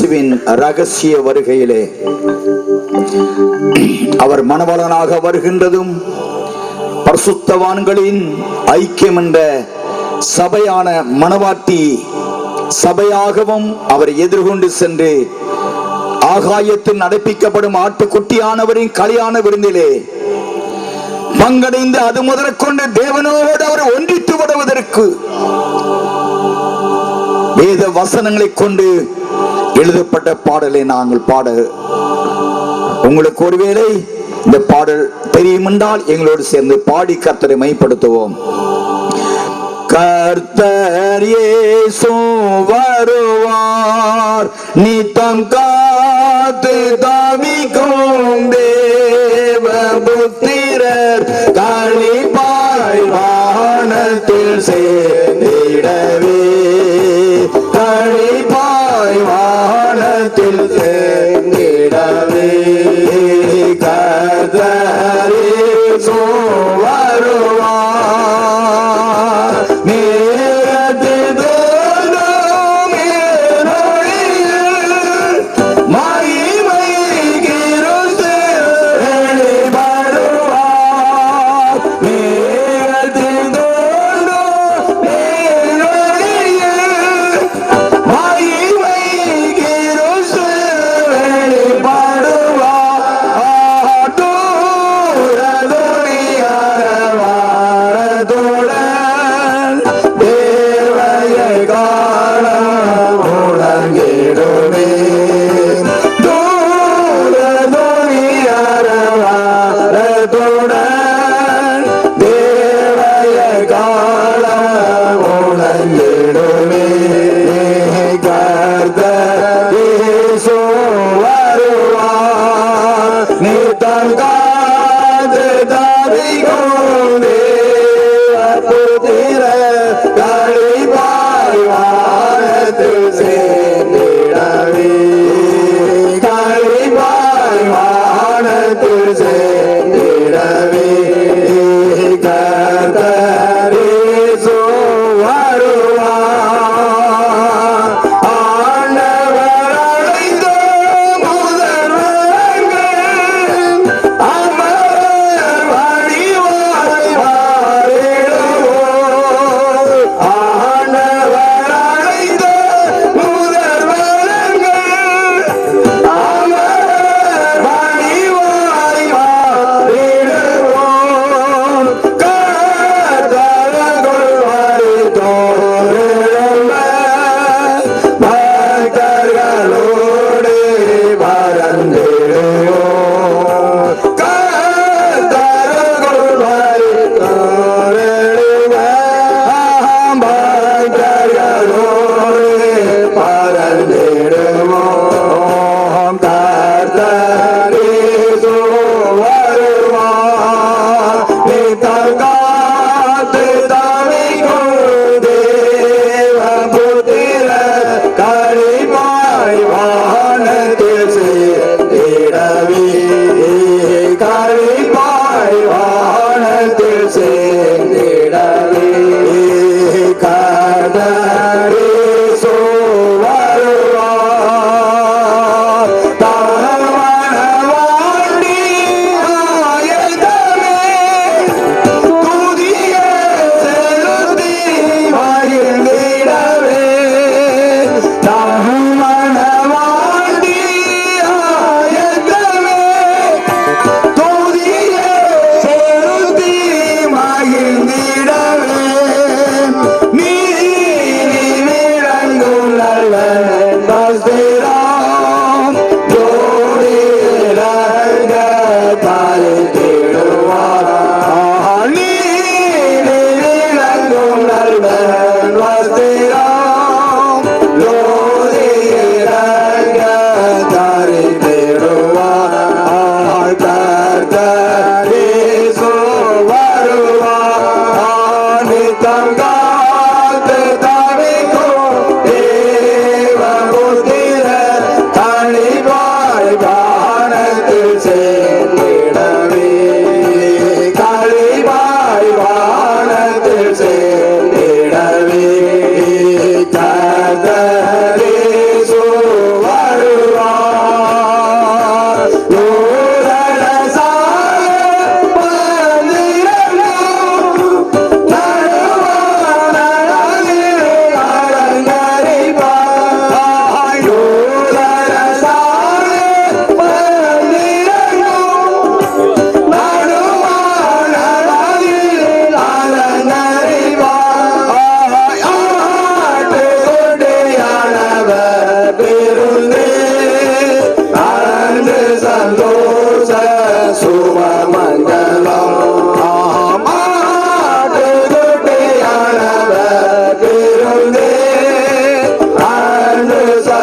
இயேசுவின் ரகசிய வருகையிலே அவர் மனவளனாக வருகின்றதும் பரிசுத்தவான்களின் ஐக்கியம் என்ற சபையான மனவாட்டி சபையாகவும் அவர் எதிர்கொண்டு சென்று ஆகாயத்தில் நடப்பிக்கப்படும் ஆட்டுக்குட்டியானவரின் கல்யாண விருந்திலே பங்கடைந்து அது முதற்கொண்டு தேவனோடு அவர் ஒன்றித்து விடுவதற்கு வேத வசனங்களை கொண்டு எழுதப்பட்ட பாடலை நாங்கள் பாட உங்களுக்கு ஒருவேளை இந்த பாடல் தெரியும் என்றால் எங்களோடு சேர்ந்து பாடி கர்த்தரை மைப்படுத்துவோம். கர்த்தர் இயேசு வருவார். நித்தம் காத்து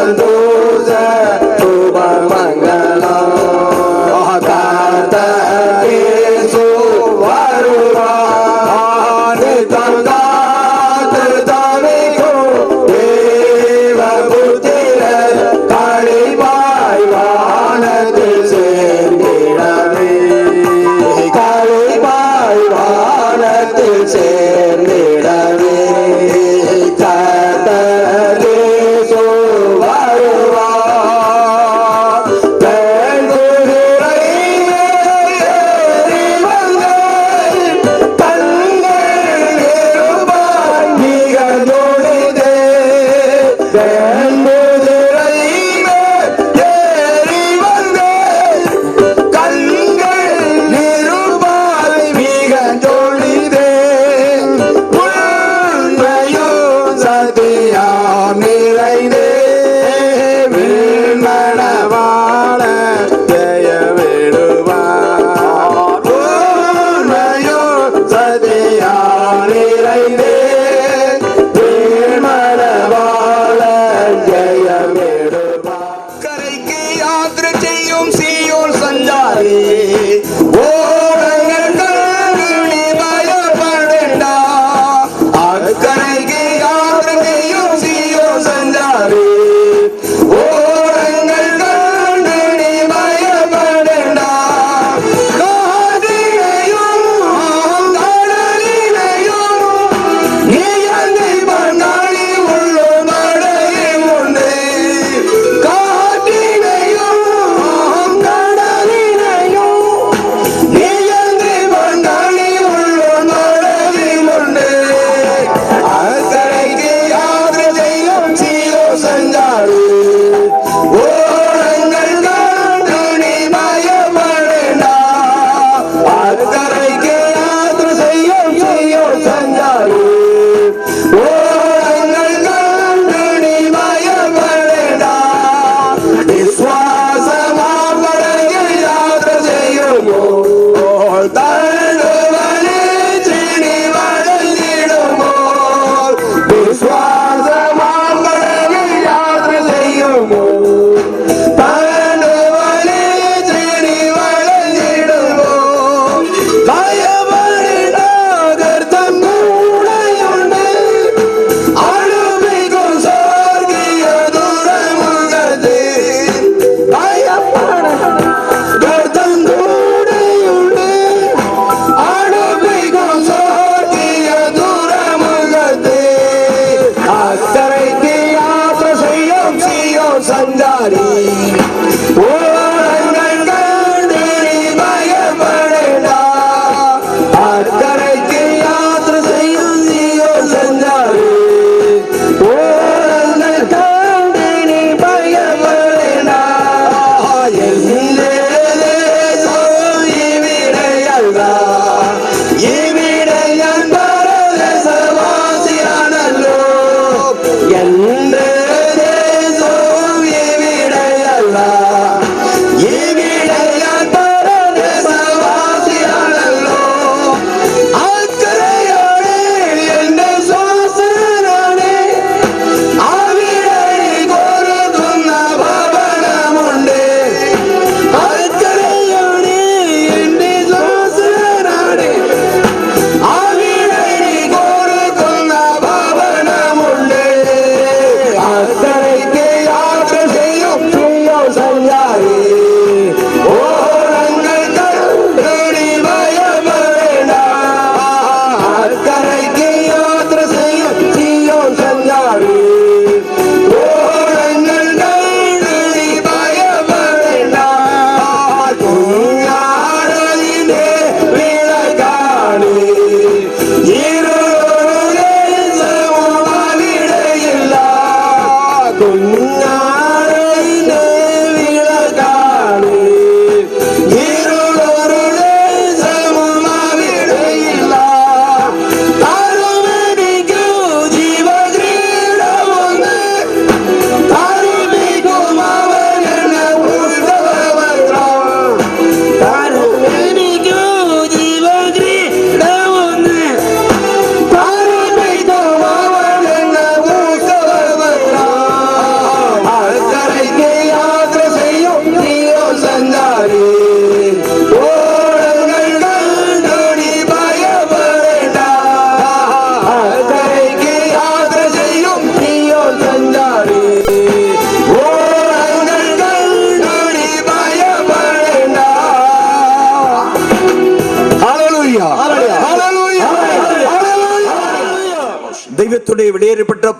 Santo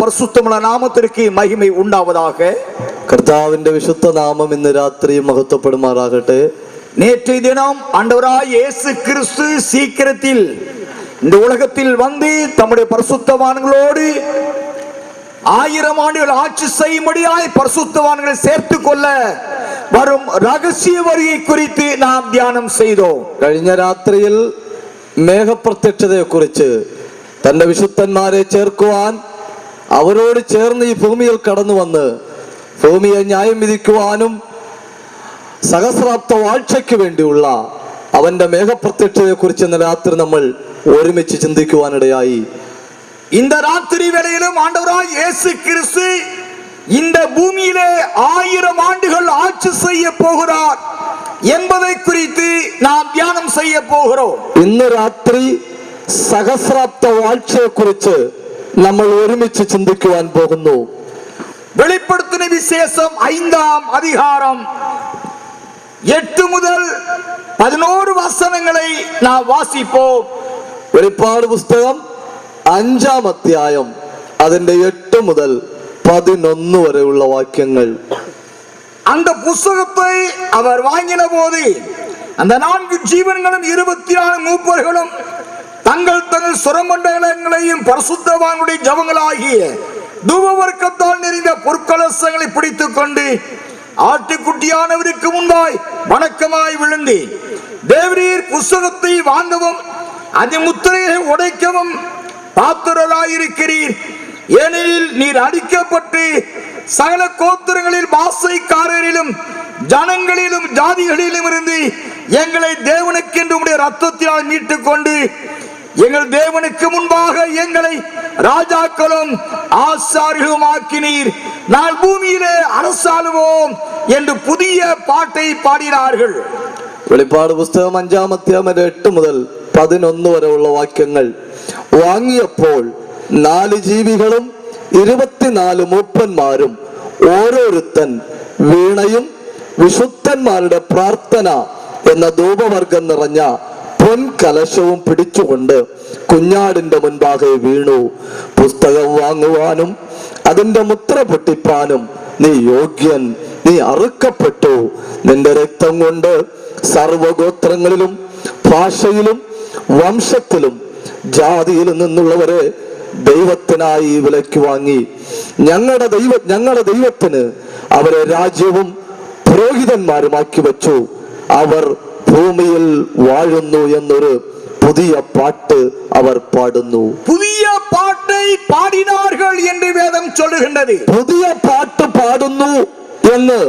பரிசுத்தമുള്ള നാമത്തിലേക്ക് മഹിമ ഉണ്ടാവതാക കർത്താവിന്റെ വിശുദ്ധ നാമം ഇന്ന് രാത്രി മഹത്വപ്പെടുമാറാകട്ടെ நேற்றைய தினம் ஆண்டவராய் இயேசு கிறிஸ்து சீக்கிரத்தில் இந்த உலகத்தில் வந்து தம்முடைய பரிசுத்தவான்களோடு ஆயிரம் ஆண்டுகள் ஆட்சி செய்யும்படியாய் பரிசுத்தவான்களை சேர்த்து கொள்ள வரும் ரகசிய வருகை குறித்து நாம் தியானம் செய்தோம். കഴിഞ്ഞ രാത്രിയിൽ മേഘപ്രത്യക്ഷതയെക്കുറിച്ച് തന്റെ വിശുദ്ധന്മാരെ ചേർക്കുവാൻ അവരോട് ചേർന്ന് ഈ ഭൂമിയിൽ കടന്നു വന്ന് ഭൂമിയെ ന്യായം വിധിക്കുവാനും സഹസ്രാബ്ദ വാഴ്ചയ്ക്ക് വേണ്ടിയുള്ള അവന്റെ മേഘപ്രത്യക്ഷതയെക്കുറിച്ച് ഇന്ന് രാത്രി നമ്മൾ ഒരുമിച്ച് ചിന്തിക്കുവാനിടയായി இந்த ராத்திரி வேளையிலும் ஆண்டவராய் இயேசு கிறிஸ்து இந்த பூமியிலே ஆயிரம் ஆண்டுகள் ஆட்சி செய்ய போகிறார் என்பதை குறித்து நாம் தியானம் செய்ய போகிறோம் ഇന്ന് രാത്രി സഹസ്രാബ്ദ വാഴ്ചയെക്കുറിച്ച് നമ്മൾ ഒരുമിച്ച് ചിന്തിക്കുവാൻ പോകുന്നു வெளிப்படுத்தின விசேஷம் ஐந்தாம் அதிகாரம் எட்டு முதல் பதினோரு வசனங்களை நாம் வாசிப்போம் വെളിപ്പാട് പുസ്തകം അഞ്ചാം അധ്യായം അതിന്റെ എട്ട് മുതൽ പതിനൊന്ന് വരെയുള്ള വാക്യങ്ങൾ அந்த புஸ்தகத்தை அவர் வாங்கின போது அந்த நான்கு ஜீவன்களும் இருபத்தி நாலு மூப்பர்களும் தங்கள் தங்கள் சுரமண்டலங்களையும் பரிசுத்தவான்களுடைய ஜபங்களாகிய தூபவர்க்கத்தால் நிறைந்த பொற்கலசங்களை பிடித்துக் கொண்டு ஆட்டுக்குட்டியானவருக்கு முன்பாய் வணக்கமாய் விழுந்து தேவரீர் புஸ்தகத்தை வாங்கவும் அது முத்திரையை உடைக்கவும் பாத்திரராயிருக்கிறீர். ஏனெனில் நீர் அடிக்கப்பட்டு சகல கோத்திரங்களில் பாசைக்காரரிலும் ஜனங்களிலும் ஜாதிகளிலும் இருந்து எங்களை தேவனுக்கென்று உடைய ரத்தத்தினால் மீட்டுக் கொண்டு எங்கள் தேவனுக்கு முன்பாக எங்களை ராஜாக்களும் ஆசாரிகளும் ஆக்கினீர் நான் பூமியிலே அரசாளுவோம் என்று புதிய பாட்டை பாடினார்கள் വെളിപ്പാട് പുസ്തകം അഞ്ചാം അധ്യായം അതിന്റെ എട്ട് മുതൽ പതിനൊന്ന് വരെയുള്ള വാക്യങ്ങൾ വാങ്ങിയപ്പോൾ നാല് ജീവികളും ഇരുപത്തിനാല് മൂപ്പന്മാരും ഓരോരുത്തൻ വീണയും വിശുദ്ധന്മാരുടെ പ്രാർത്ഥന എന്ന ധൂപവർഗം നിറഞ്ഞ പൊൻകലശവും പിടിച്ചുകൊണ്ട് കുഞ്ഞാടിന്റെ മുൻപാകെ വീണു. പുസ്തകം വാങ്ങുവാനും അതിന്റെ മുദ്ര പൊട്ടിപ്പാനും നീ യോഗ്യൻ നീ അറുക്കപ്പെട്ടു. നിന്റെ രക്തം കൊണ്ട് സർവഗോത്രങ്ങളിലും ഭാഷയിലും വംശത്തിലും ജാതിയിലും നിന്നുള്ളവരെ ദൈവത്തിനായി വിലയ്ക്ക് വാങ്ങി. ഞങ്ങളുടെ ദൈവ ഞങ്ങളുടെ ദൈവത്തിന് അവരെ രാജ്യവും പുരോഹിതന്മാരുമാക്കി വെച്ചു. അവർ ഭൂമിയിൽ വാഴുന്നു എന്നൊരു പുതിയ പാട്ട് അവർ പാടുന്നു புதிய பாட்டை பாடினார்கள் என்று வேதம் சொல்லுகின்றது പുതിയ പാട്ട് പാടുന്നു എന്ന്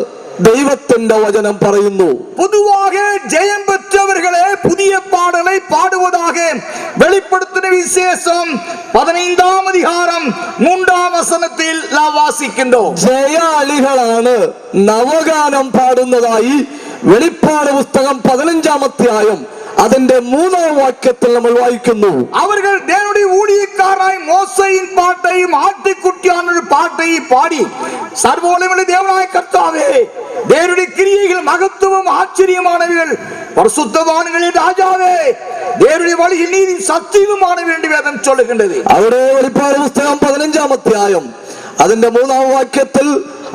ദൈവത്തിന്റെ വചനം പറയുന്നു பொதுவாக ஜெயம் பெற்றவர்களே புதிய பாடலை பாடுவதாக வெளிப்படுத்தின விசேஷம் பதினைந்தாம் அதிகாரம் மூன்றாம் வசனத்தில் நாம் வாசிக்கின்றோம் ജയാളികളാണ് നവഗാനം പാടുന്നതായി വെളിപ്പാട് പുസ്തകം പതിനഞ്ചാം അധ്യായം അതിന്റെ മൂന്നാം വാക്യത്തിൽ നമ്മൾ വായിക്കുന്നു அவர்கள் தேவனுடைய ஊழியக்காரனாய் மோசையின் பாட்டையும் ஆட்டுக்குட்டியான பாட்டையும் பாடி சர்வோலமுள்ள தேவனாய் கர்த்தாவே தேவனுடைய கிரியைகள் மகத்துவம் ஆச்சரியமானவர்கள் பரிசுத்தவான்களின் ராஜாவே தேவனுடைய வழியில் நீதி சத்தியமானவர்கள் என்று வேதம் சொல்லுகின்றது അവിടെ വെളിപ്പാട് പുസ്തകം പതിനഞ്ചാം അധ്യായം അതിന്റെ മൂന്നാം വാക്യത്തിൽ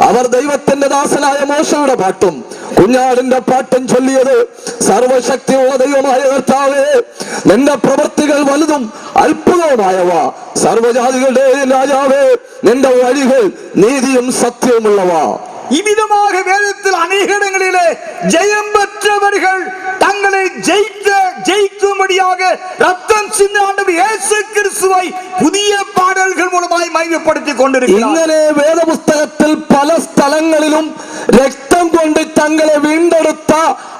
അവർ ദൈവത്തിന്റെ ദാസനായ മോശയുടെ പാട്ടും കുഞ്ഞാടിന്റെ പാട്ടും ചൊല്ലിയത് സർവശക്തിയുള്ള ദൈവമായ കർത്താവേ. നിന്റെ പ്രവൃത്തികൾ വലുതും അത്ഭുതവുമായവ. സർവജാതികളുടെ രാജാവേ നിന്റെ വഴികൾ നീതിയും സത്യവുമുള്ളവ. இவ்விதமாக வேதத்தில் அநேக இடங்களிலே ஜெயம் பெற்றவர்கள் தங்களை ஜெயிக்க ஜெயிக்கும்படியாக ரத்தம் சிந்தாண்டவர் இயேசு கிறிஸ்துவை புதிய பாடல்கள் மூலமாய் மையப்படுத்திக் கொண்டிருக்கிறார் ഇങ്ങനെ വേദപുസ്തകത്തിൽ പല സ്ഥലങ്ങളിലും രക്തം കൊണ്ട് തങ്ങളെ വീണ്ടെടുത്ത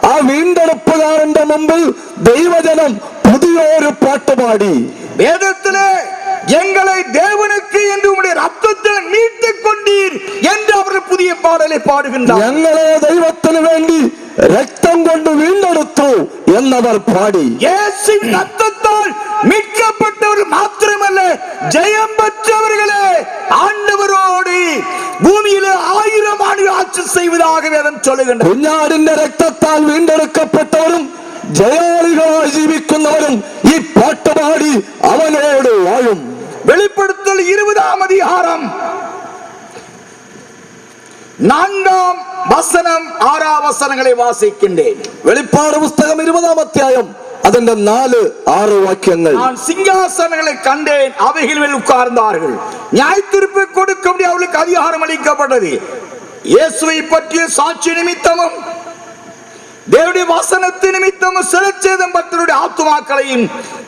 ആ വീണ്ടെടുപ്പുകാരന്റെ മുമ്പിൽ ദൈവജനം പുതിയൊരു പാട്ട് പാടി வேதத்திலே எங்களை தேவனுக்கு என்று உம்முடைய ரத்தத்தில் புதிய பாடலை பாடுகின்றார் ഞങ്ങളെ ദൈവത്തിന് വേണ്ടി രക്തം കൊണ്ട് വീണ്ടെടുത്തു എന്നവർ പാടി இயேசுவின் ரத்தத்தால் மீட்கப்பட்டவர்கள் மாத்திரமல்ல ஜெயம் பெற்றவர்களே ஆண்டவரோடு பூமியிலே ஆயிரம் ஆண்டுகள் ஆட்சி செய்வதாக வேதம் சொல்லுகின்றது കുഞ്ഞാടിന്റെ രക്തത്താൽ വീണ്ടെടുക്കപ്പെട്ടവരും ജയാളികളായി ജീവിക്കുന്നവരും ഈ പാട്ട് പാടി അവനോട് വാഴും வெளிப்படுத்தல் இருபதாம் அதிகாரம் நான்காம் வசனம் ஆறாம் வசனங்களை வாசிக்கின்றேன் வெளிப்பாடு புஸ்தகம் இருபதாம் அத்தியாயம் അതിന്റെ നാല് ആറ് വാക്യങ്ങൾ ഞാൻ സിംഹാസനങ്ങളെ കണ്ടേൻ അവയിൽ ഉട്കാർന്നാർകൾ ന്യായത്തിരുപ്പ് കൊടുക്കുമ്പോൾ അവൾക്ക് അധികാരം അളിക്കപ്പെട്ടത് இயேசுவை பற்றிய சாட்சி நிமித்தமும் தேவனுடைய வசனத்து நிமித்தமும் சிறச்சேதம் பக்தருடைய ஆத்துமாக்களையும்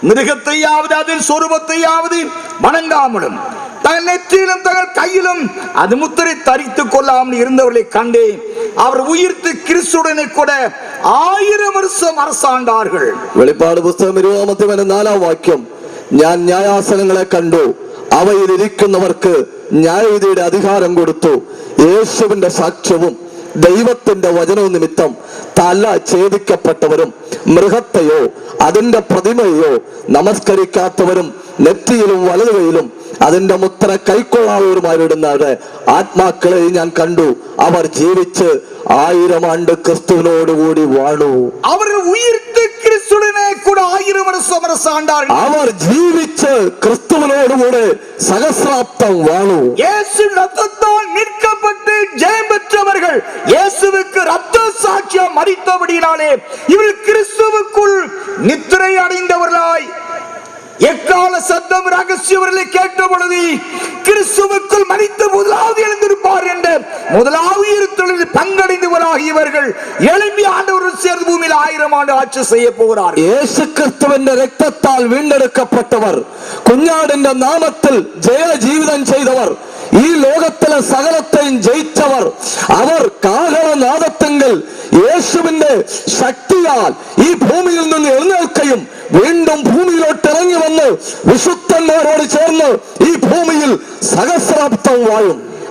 மிருகத்தையாவது அதில் சொரூபத்தையாவது வணங்காமலும் தங்கள் நெற்றியிலும் தங்கள் கையிலும் அது முத்திரை தரித்துக் கொள்ளாமல் இருந்தவர்களை கண்டேன் அவர் உயிர்த்து கிறிஸ்துடனே கூட ஆயிரம் வருஷம் அரசாண்டார்கள் വെളിപ്പാട് പുസ്തകം ഇരുപതാം അധ്യായം നാലാം വാക്യം ഞാൻ ന്യായാസനങ്ങളെ കണ്ടു അവയിൽ ഇരിക്കുന്നവർക്ക് ന്യായവിധിയുടെ അധികാരം കൊടുത്തു യേശുവിന്റെ സാക്ഷ്യവും ദൈവത്തിന്റെ വചനവും നിമിത്തം തല ഛേദിക്കപ്പെട്ടവരും മൃഗത്തെയോ അതിന്റെ പ്രതിമയോ നമസ്കരിക്കാത്തവരും നെറ്റിയിലും വലതുകയിലും അതിന്റെ മുദ്ര കൈക്കൊള്ളാത്തവരുമായിരുന്നവരുടെ ആത്മാക്കളെ ഞാൻ കണ്ടു അവർ ജീവിച്ച് ആയിരം ആണ്ട് ക്രിസ്തുവിനോടുകൂടി വാണു அவர்கள் உயிர்த்து கிறிஸ்துடனே கூட ஆயிரம் வருஷம் அரசாண்டார்கள் അവർ ജീവിച്ച് ക്രിസ്തുവിനോടുകൂടെ സഹസ്രാബ്ദം വാണു இயேசு ரத்தத்தால் மீட்கப்பட்டு ஜெயம் மீனவர்கள் இயேசுவுக்கு ரத்த சாட்சியம் மறித்தபடியினாலே இவள் கிறிஸ்துவுக்குள் நித்திரை அடைந்தவர்களாய். எக்கால சத்தம் ரகசியவர்களை கேட்ட பொழுது கிறிஸ்துவுக்குள் மறித்து முதலாவது எழுந்திருப்பார் என்ற முதலாவது இருத்தலில் பங்கடைந்தவராக இவர்கள் எழுப்பி ஆண்டவர்கள் சேர்ந்து பூமியில் ஆயிரம் ஆண்டு ஆட்சி செய்ய போகிறார். இயேசு கிறிஸ்துவின் ரத்தத்தால் வீண்டெடுக்கப்பட்டவர் குஞ்ஞாடு என்ற நாமத்தில் ஜெய ஜீவிதம் செய்தவர். ഈ ലോകത്തിലെ സകലത്തെയും ജയിച്ചവർ അവർ കാഹളനാദത്തെങ്കിൽ യേശുവിന്റെ ശക്തിയാൽ ഈ ഭൂമിയിൽ നിന്ന് എഴുന്നേൽക്കുകയും വീണ്ടും ഭൂമിയിലോട്ട് ഇറങ്ങി വന്ന് വിശുദ്ധന്മാരോട് ചേർന്ന് ഈ ഭൂമിയിൽ സഹസ്രാബ്ദം വാഴും.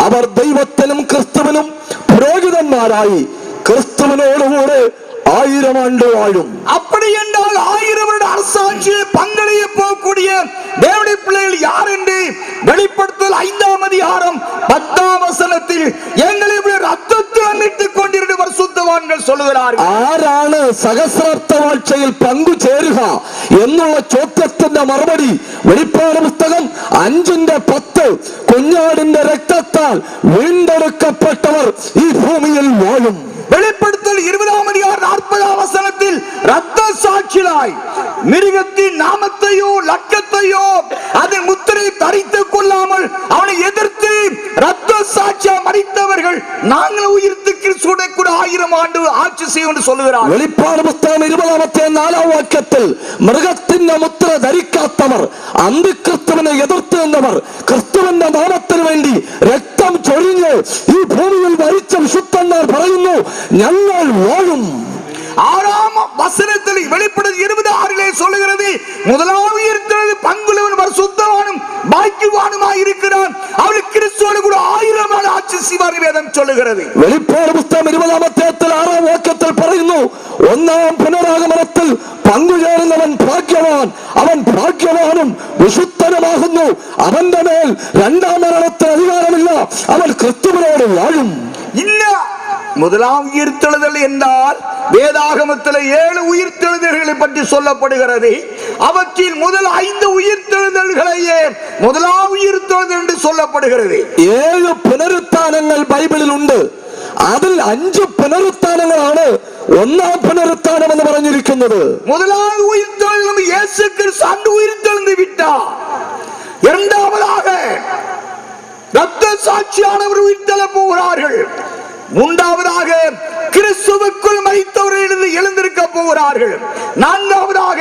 അവർ ദൈവത്തിനും ക്രിസ്തുവിനും പുരോഹിതന്മാരായി ക്രിസ്തുവിനോടുകൂടെ ആയിരം ആണ്ട് വാഴും அப்படி என்றால் ஆயிரம் வருட அரசாட்சியில் பங்கடைய போகக்கூடிய தேவனுடைய பிள்ளைகள் யார் என்று வெளிப்படுத்தல் ஐந்தாம் அதிகாரம் பத்தாம் வசனத்தில் எங்களை இப்படி ரத்தத்தில் அமிட்டுக் கொண்டிருந்த பரிசுத்தவான்கள் சொல்லுகிறார்கள் ആരാണ് സഹസ്രാബ്ദ വാഴ്ചയിൽ പങ്കുചേരുക എന്നുള്ള ചോദ്യത്തിന്റെ മറുപടി വെളിപ്പാട് പുസ്തകം അഞ്ചിന്റെ പത്ത് കുഞ്ഞാടിന്റെ രക്തത്താൽ വീണ്ടെടുക്കപ്പെട്ടവർ ഈ ഭൂമിയിൽ വാഴും வெளிப்படுத்தல் ரத்த சாட்சியாய் மிருகத்தின் நாமத்தையோ லக்கத்தையோ அதன் முத்திரை தரித்துக் கொள்ளாமல் அவனை எதிர்த்து ரத்த சாட்சியா மறித்தவர்கள் நாங்கள் உயிர்த்து கிறிஸ்துவோட கூட ஆயிரம் ஆண்டு ஆட்சி செய்யும் என்று சொல்லுகிறார் വെളിപ്പാട് പുസ്തകം ഇരുപതാമത്തെ നാലാം വാക്യത്തിൽ മൃഗത്തിന്റെ മുദ്ര ധരിക്കാത്തവർ അന്തിക്രിസ്തുവിനെ എതിർത്ത് നിന്നവർ ക്രിസ്തുവിന്റെ നാമത്തിന് വേണ്ടി രക്തം ചൊരിഞ്ഞ് ഈ ഭൂമിയിൽ മരിച്ച വിശുദ്ധന്മാർ പറയുന്നു ഞങ്ങൾ വാഴും ஆறாம் வசனத்தில் வெளிப்படும் இருபது ஆறிலே சொல்லுகிறது முதலாவது இருக்கிறது பங்குள்ளவன் பரிசுத்தவானும் பாக்கியவானுமாய் இருக்கிறான் அவன் கிறிஸ்துவோடு கூட ஆயிரம் ஆண்டு ஆட்சி செய்வார் வேதம் சொல்லுகிறது വെളിപ്പാട് പുസ്തകം ഇരുപതാമത്തെ ആറാം വാക്യത്തിൽ പറയുന്നു ഒന്നാം പുനരാഗമനത്തിൽ പങ്കുചേരുന്നവൻ ഭാഗ്യവാൻ അവൻ ഭാഗ്യവാനും വിശുദ്ധനുമാകുന്നു അവന്റെ മേൽ രണ്ടാം മരണത്തിന് അധികാരമില്ല അവൻ ക്രിസ്തുവിനോട് വാഴും இன்ன முதலாம் உயிர்த்தெழுதல் என்றால் வேதாகமத்தில் ஏழு உயிர்த்தெழுதல்களை பற்றி சொல்லப்படுகிறது அவற்றில் முதல் ஐந்து உயிர்த்தெழுதல்களையே முதலாம் உயிர்த்தெழுதல் என்று சொல்லப்படுகிறது ഏഴ് പുനരുത്ഥാനങ്ങൾ ബൈബിളിലുണ്ട് അതിൽ അഞ്ച് പുനരുത്ഥാനങ്ങളാണ് ഒന്നാം പുനരുത്ഥാനം എന്ന് പറഞ്ഞിരിക്കുന്നത് முதலாவது உயிர்த்தெழுதல் இயேசு கிறிஸ்து அன்று உயிர்த்தெழுந்து விட்டார் இரண்டாவதாக ரத்த சாட்சியானவர் உயிர்த்தெழ போகிறார்கள் மூன்றாவதாக கிறிஸ்துவுக்குள் மறித்தவர்கள் எழுந்து எழுந்திருக்க போகிறார்கள் நான்காவதாக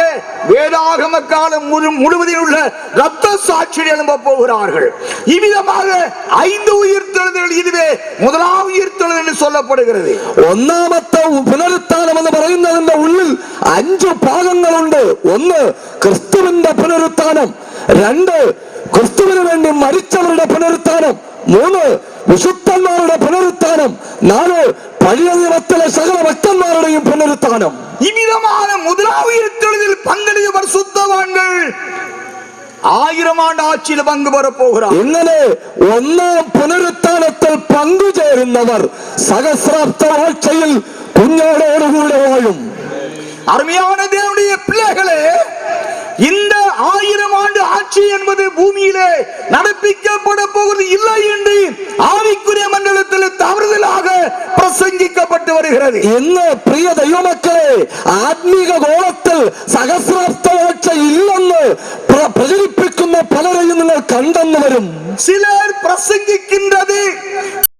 வேதாகம காலம் முழு- முழுவதில் உள்ள ரத்த சாட்சியில் எழும்ப போகிறார்கள் இவ்விதமாக ஐந்து உயிர்த்தெழுதல் இதுவே முதலாவது உயிர்த்தெழுதல் என்று சொல்லப்படுகிறது ഒന്നാമത്തെ പുനരുത്ഥാനം എന്ന് പറയുന്നതിന്റെ ഉള്ളിൽ അഞ്ച് ഭാഗങ്ങളുണ്ട് ഒന്ന് ക്രിസ്തുവിന്റെ പുനരുത്ഥാനം രണ്ട് ക്രിസ്തുവിന് വേണ്ടി മരിച്ചവരുടെ പുനരുത്ഥാനം മൂന്ന് വിശുദ്ധന്മാരുടെ പുനരുത്ഥാനം നാല് പഴയ നിയമത്തിലെ സകല ഭക്തന്മാരുടെയും പുനരുത്ഥാനം இவ்விதமான முதலாவது எழுத்தொழில் பங்கெடுத்த சுத்தவான்கள் ஆயிரம் ஆண்டு ஆட்சியில் பங்கு பெறப் போகிறார் ഇങ്ങനെ ഒന്നാം പുനരുത്ഥാനത്തിൽ പങ്കുചേരുന്നവർ സഹസ്രാബ്ദ വാഴ്ചയിൽ കുഞ്ഞോടോടുകൂടെ വാഴും அருமையான தேவனுடைய பிள்ளைகளே இந்த ஆயிரம் ஆண்டு ஆட்சி என்பது பூமியிலே நடப்பிக்கப்பட போவது இல்லை என்று ஆவிக்குரிய மண்டலத்தில் தவறுதலாக பிரசங்கிக்கப்பட்டு வருகிறது ഇന്ന് പ്രിയ ദൈവമക്കളെ ആത്മീക ഗോളത്തിൽ സഹസ്രാബ്ദ വാഴ്ച ഇല്ലെന്ന് പ്ര- പ്രചരിപ്പിക്കുന്ന പലരെയും നിങ്ങൾ കണ്ടെന്ന് വരും சிலர் பிரசங்கிக்கின்றது